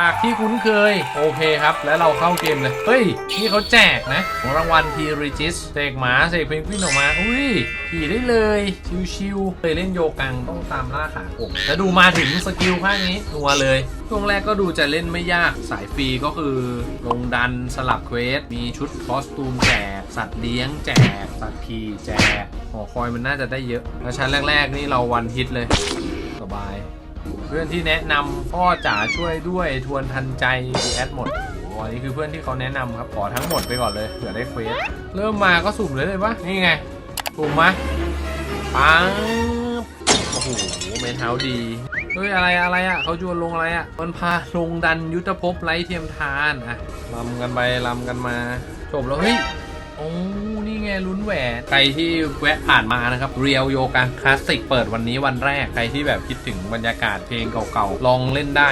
ฉากที่คุ้นเคย โอเคครับ แล้วเราเข้าเกมเลย เฮ้ย นี่เขาแจกนะ ของรางวัลทีริจิสเสกหมาเสกเพนกวินออกมา อุ้ย ขี่ได้เลย ชิวๆเคยเล่นโยกังต้องตามล่าขากบแล้วดูมาถึงสกิลภาคนี้นัวเลย ช่วงแรกก็ดูจะเล่นไม่ยากสายฟรีก็คือ ลงดันสลับเควส มีชุดคอสตูมแจก สัตว์เลี้ยงแจก สัตว์พีแจกหอคอยมันน่าจะได้เยอะแล้วชั้นแรก ๆ นี่เราวันฮิตเลย เพื่อนที่แนะนำพ่อจ๋าช่วยด้วยทวนทันใจดีแอดหมดโอ้อันนี้คือเพื่อนที่เขาแนะนำครับขอทั้งหมดไปก่อนเลยเผื่อได้เควสเริ่มมาก็สุ่มเลยเลยปะนี่ไงสุ่มมาปังโอ้โหเมนเท้าดีเฮ้ยอะไรอะไรอะเขาชวนลงอะไรอะมันพาลงดันยุทธภพไร้เทียมทานอะลำกันไปลำกันมาจบแล้วเฮ้ย โอ้นี่ไงลุ้นแหวน ใครที่แวะผ่านมานะครับ เรียวโยกาคลาสสิกเปิดวันนี้วันแรก ใครที่แบบคิดถึงบรรยากาศเพลงเก่าๆ ลองเล่นได้